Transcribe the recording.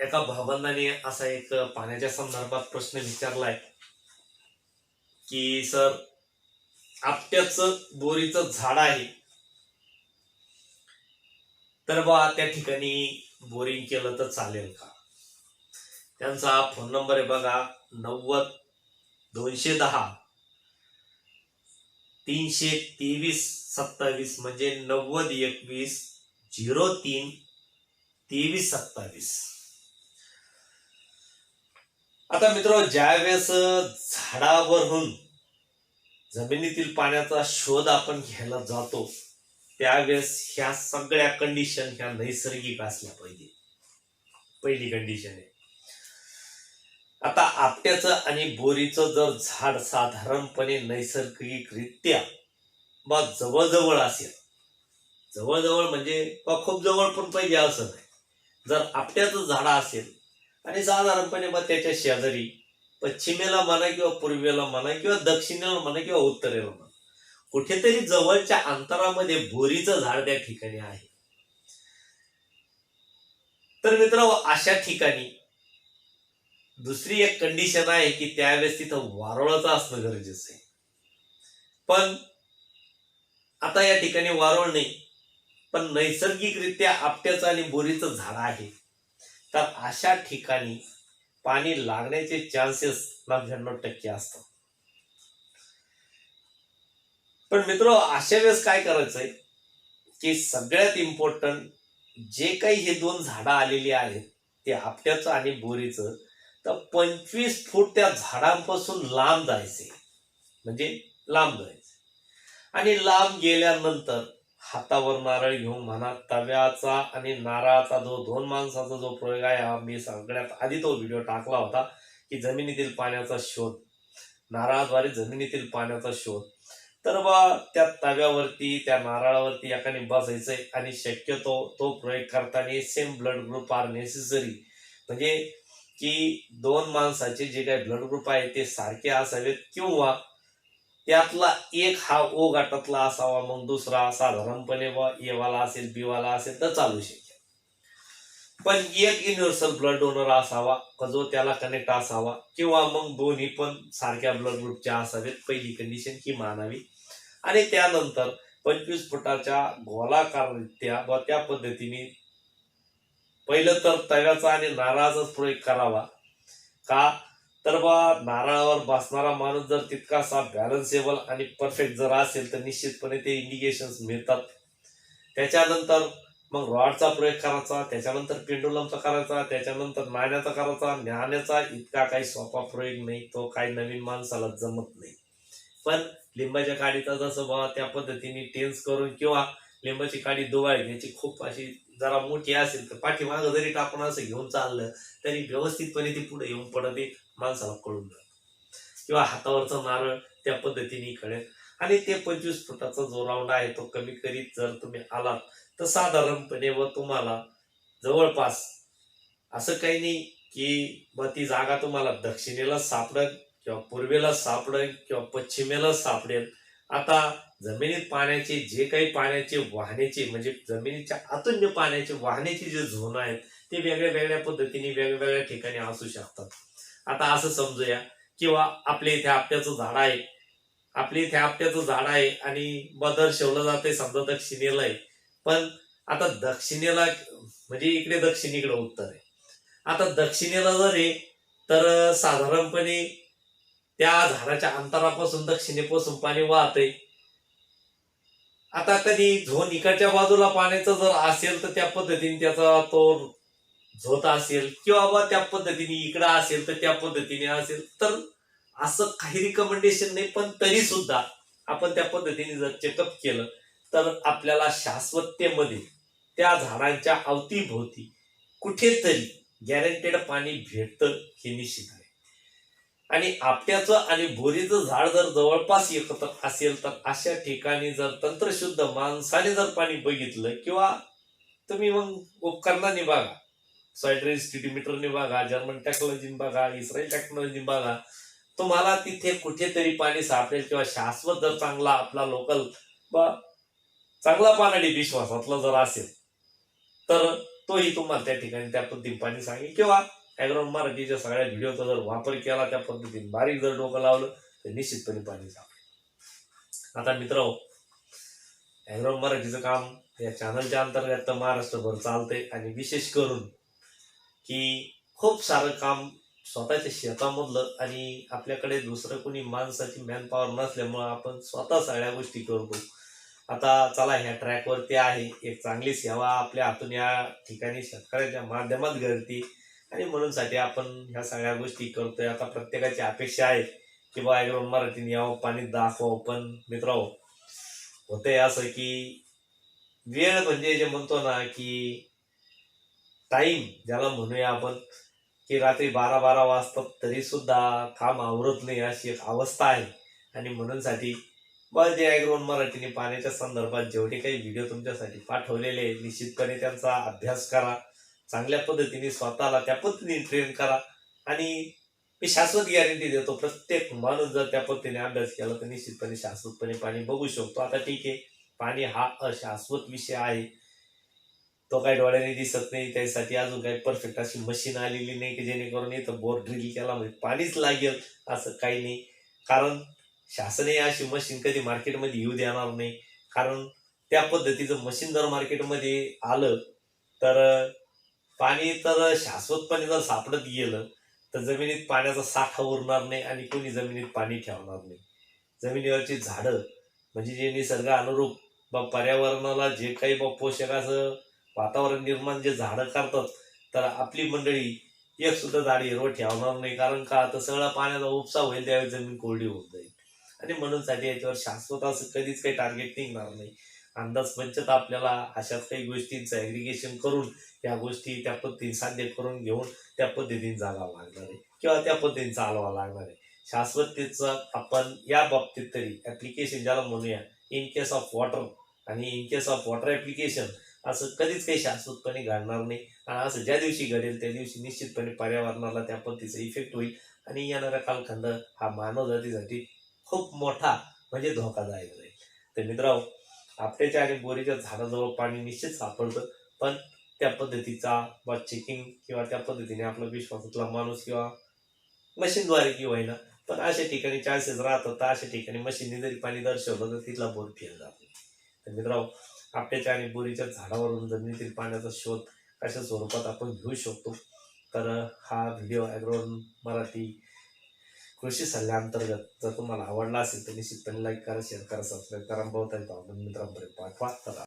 एका भावंदाने असा एक पाण्याच्या संदर्भात प्रश्न विचारलाय की सर आपट्याच बोरीचं झाड आहे. तर बा त्या ठिकाणी बोरिंग केलं तर चालेल का? त्यांचा फोन नंबर आहे बघा नव्वद दोनशे दहा तीनशे तेवीस सत्तावीस म्हणजे नव्वद एकवीस झिरो तीन तेवीस सत्तावीस. आता मित्र ज्यावेळेस झाडावरून जमिनीतील पाण्याचा शोध आपण घ्यायला जातो त्यावेळेस ह्या सगळ्या कंडिशन ह्या नैसर्गिक असल्या पाहिजे. पहिली कंडिशन आहे. आता आपट्याचं आणि बोरीचं जर झाड साधारणपणे नैसर्गिकरित्या बा जवळजवळ असेल. जवळजवळ म्हणजे बा खूप जवळ पण पाहिजे असं नाही. जर आपट्याचं झाड असेल आणि साधारणपणे मग त्याच्या शेजारी पश्चिमेला म्हणा किंवा पूर्वेला म्हणा किंवा दक्षिणेला म्हणा किंवा उत्तरेला म्हणा कुठेतरी जवळच्या अंतरामध्ये बोरीचं झाड त्या ठिकाणी आहे. तर मित्र अशा ठिकाणी दुसरी एक कंडिशन आहे की त्यावेळेस तिथं वारोळाचं असणं गरजेचं आहे. पण आता या ठिकाणी वारोळ नाही. पण नैसर्गिकरित्या आपट्याचं आणि बोरीचं झाड आहे. तर अशा ठिकाणी पाणी लागण्याचे चान्सेस नव्याण्णव टक्के असतात. पण मित्र अशा वेळेस काय करायचंय की सगळ्यात इम्पॉर्टंट जे काही हे दोन झाडं आलेली आहेत ते आपट्याचं आणि बोरीचं तर पंचवीस फूट त्या झाडांपासून लांब जायचे. म्हणजे लांब जायचे. आणि लांब गेल्यानंतर हातावर नारळ घेऊन म्हणा तव्याचा आणि नारळाचा जो दोन माणसाचा जो प्रयोग आहे हा मी सगळ्यात आधी तो व्हिडिओ टाकला होता की जमिनीतील पाण्याचा शोध. नारळाद्वारे जमिनीतील पाण्याचा शोध. तर बा त्या तव्यावरती त्या नारळावरती एकाने बसायचंय आणि शक्यतो तो प्रयोग करताना same blood group are necessary म्हणजे की दोन माणसाचे जे काही ब्लड ग्रुप आहे ते सारखे असावेत किंवा त्यातला एक हा ओ गटातला असावा मग दुसरा साधारणपणे बा ए वाला असेल बी वाला असेल तर चालू शकेल पण एक युनिव्हर्सल ब्लड डोनर असावा का जो त्याला कनेक्ट असावा किंवा मग दोन्ही पण सारख्या ब्लड ग्रुपच्या असावेत पहिली कंडिशन ही मानावी. आणि त्यानंतर पंचवीस फुटाच्या गोलाकाररित्या व त्या पद्धतीने पहिलं तर तव्याचा आणि नारळाचाच प्रयोग करावा. का? तर बा नारळावर बसणारा माणूस जर तितकासा बॅलन्सेबल आणि परफेक्ट जर असेल तर निश्चितपणे ते इंडिकेशन्स मिळतात. त्याच्यानंतर मग रॉडचा प्रयोग करायचा त्याच्यानंतर पेंडुलमचा करायचा त्याच्यानंतर नाण्याचा करायचा. ज्ञानाचा इतका काही सोपा प्रयोग नाही तो काही नवीन माणसाला जमत नाही. पण लिंबाच्या काडीचा जसं बा त्या पद्धतीने टेन्स करून किंवा लिंबाची काडी दुवाळी याची खूप अशी जरा मोठी असेल तर पाठीमागं जरी टाकून असं घेऊन चाललं तरी व्यवस्थितपणे ती पुढे येऊन पडत. माणसाला कळून जात. किंवा हातावरचं नारळ त्या पद्धतीने कळेल आणि ते पंचवीस फुटाचा जो राऊंड आहे तो कमी करीत जर तुम्ही आलात तर साधारणपणे व तुम्हाला जवळपास असं काही नाही की मग ती जागा तुम्हाला दक्षिणेला सापडेल किंवा पूर्वेला सापडेल किंवा पश्चिमेला सापडेल. आता जमिनीत पाण्याचे जे काही पाण्याचे वाहण्याचे म्हणजे जमिनीच्या आतून जे पाण्याचे वाहण्याचे जे झोन आहेत ते वेगळ्या वेगळ्या पद्धतीने वेगवेगळ्या ठिकाणी असू शकतात. आता असं समजूया. किंवा आपल्या इथे आपट्याचं झाड आहे. आपल्या इथे आपट्याचं झाड आहे आणि बदल शेवलं जाते समजा दक्षिणेला आहे पण आता दक्षिणेला म्हणजे इकडे दक्षिणेकडे उत्तर आहे. आता दक्षिणेला जर आहे तर साधारणपणे त्या झाडाच्या अंतरापासून दक्षिणेपासून पाणी वाहते आता कधी झोन इकडच्या बाजूला पाण्याचं जर असेल तर त्या पद्धतीने त्याचा तो झोत असेल किंवा बा त्या पद्धतीने इकडं असेल तर त्या पद्धतीने असेल तर असं काही रिकमेंडेशन नाही पण तरी सुद्धा आपण त्या पद्धतीने जर चेकअप केलं तर आपल्याला शाश्वततेमध्ये त्या झाडांच्या अवतीभोवती कुठेतरी गॅरंटेड पाणी भेटतं हे निश्चित आहे. आणि आपट्याचं आणि बोरीचं झाड जर जवळपास एकत्र असेल तर अशा ठिकाणी जर तंत्रशुद्ध माणसाने जर पाणी बघितलं किंवा तुम्ही मग उपकरणाने बघा सॉइड्रेन स्टिटीमीटरने बघा जर्मन टेक्नॉलॉजी बघा इस्रायल टेक्नॉलॉजी बघा. तुम्हाला तिथे कुठेतरी पाणी सापडेल किंवा शाश्वत जर चांगला आपला लोकल ब चांगला पानाडी विश्वासातला जर असेल तर तोही तुम्हाला त्या ठिकाणी त्या पद्धतीने पाणी सांगेल. किंवा ॲग्रॉन मराठीच्या सगळ्या व्हिडिओचा जर वापर केला त्या पद्धतीने बारीक जर डोकं लावलं तर निश्चितपणे पाणी सापडेल. आता मित्र ॲग्रॉन मराठीचं काम या चॅनलच्या अंतर्गत महाराष्ट्रभर चालतंय. आणि विशेष करून की खूप सारं काम स्वतःच्या शेतामधलं आणि आपल्याकडे दुसरं कोणी माणसाची मॅनपॉवर नसल्यामुळं आपण स्वतः सगळ्या गोष्टी करतो. आता चला ह्या ट्रॅकवरती आहे. एक चांगली सेवा आपल्या हातून या ठिकाणी शेतकऱ्याच्या माध्यमात घडते आणि म्हणून साठी आपण ह्या सगळ्या गोष्टी करतोय. आता प्रत्येकाची अपेक्षा आहे की बा ॲग्रोन मराठीने यावं पाणी दाखवावं. पण मित्र होतंय असं की वेळ म्हणजे जे म्हणतो ना की टाईम ज्याला म्हणूया आपण की रात्री बारा बारा वाजतात तरी सुद्धा काम आवरत नाही अशी एक अवस्था आहे. आणि म्हणूनसाठी बस जे ॲग्रोन मराठीने पाण्याच्या संदर्भात जेवढे काही व्हिडिओ तुमच्यासाठी पाठवलेले आहे, निश्चितपणे त्यांचा अभ्यास करा. चांगल्या पद्धतीने स्वतःला त्या पद्धतीने ट्रेन करा. आणि मी शाश्वत गॅरंटी देतो प्रत्येक माणूस जर त्या पद्धतीने अभ्यास केला तर निश्चितपणे शाश्वतपणे पाणी बघू शकतो. आता ठीक आहे पाणी हा अशाश्वत विषय आहे. तो काही डोळ्याने दिसत नाही त्यासाठी अजून काही परफेक्ट अशी मशीन आलेली नाही की जेणेकरून इथं बोर ड्रिल केला म्हणजे पाणीच लागेल असं काही नाही. कारण शासनही अशी मशीन कधी मार्केटमध्ये येऊ देणार नाही. कारण त्या पद्धतीचं मशीन जर मार्केटमध्ये आलं तर पाणी तर शाश्वतपणे जर सापडत गेलं तर जमिनीत पाण्याचा साठा उरणार नाही आणि कोणी जमिनीत पाणी ठेवणार नाही. जमिनीवरची झाडं म्हणजे जे निसर्ग अनुरूप बा पर्यावरणाला जे काही बा पोषक असं वातावरण निर्माण जे झाडं करतात तर आपली मंडळी एक सुद्धा झाड हिरवं ठेवणार नाही. कारण का? तर सगळा पाण्याचा उपसा होईल त्यावेळी जमीन कोरडी होऊन जाईल. आणि म्हणून साठी याच्यावर शाश्वत असं कधीच काही टार्गेट निघणार नाही. अंदाज पंचत आपल्याला अशाच काही गोष्टींचं ॲग्रिगेशन करून या गोष्टी त्या पद्धतीने साध्य करून घेऊन त्या पद्धतीने जागावं लागणार आहे. किंवा त्या पद्धतीने चालवावं लागणार आहे. शाश्वततेचं आपण या बाबतीत तरी ॲप्लिकेशन ज्याला म्हणूया इन केस ऑफ वॉटर आणि in case of water application असं कधीच काही शाश्वतपणे घडणार नाही. आणि असं ज्या दिवशी घडेल त्या दिवशी निश्चितपणे पर्यावरणाला त्या पद्धतीचा इफेक्ट होईल. आणि येणारा कालखंड हा मानव जातीसाठी खूप मोठा म्हणजे धोकादायक राहील. तर मित्रांनो आपट्याच्या आणि बोरीच्या झाडाजवळ पाणी निश्चित सापडतं. पण त्या पद्धतीचा बा चेकिंग किंवा त्या पद्धतीने आपला विश्वासातला माणूस किंवा मशीनद्वारे की होईना पण अशा ठिकाणी चान्सेस राहतात. तर अशा ठिकाणी मशीनने जरी पाणी दर्शवलं तर तिथला बोर फेल जातो. तर मित्रांनो आपट्याच्या आणि बोरीच्या झाडावरून जमिनीतील पाण्याचा शोध कशा स्वरूपात आपण घेऊ शकतो? तर हा व्हिडिओ ॲग्रोन मराठी कृषी सल्ल्याअंतर्गत जर तुम्हाला आवडला असेल तर निश्चितपणे लाईक करा शेअर करा सबस्क्राईब करा. बहुत मित्रांपर्यंत पाठवा. तर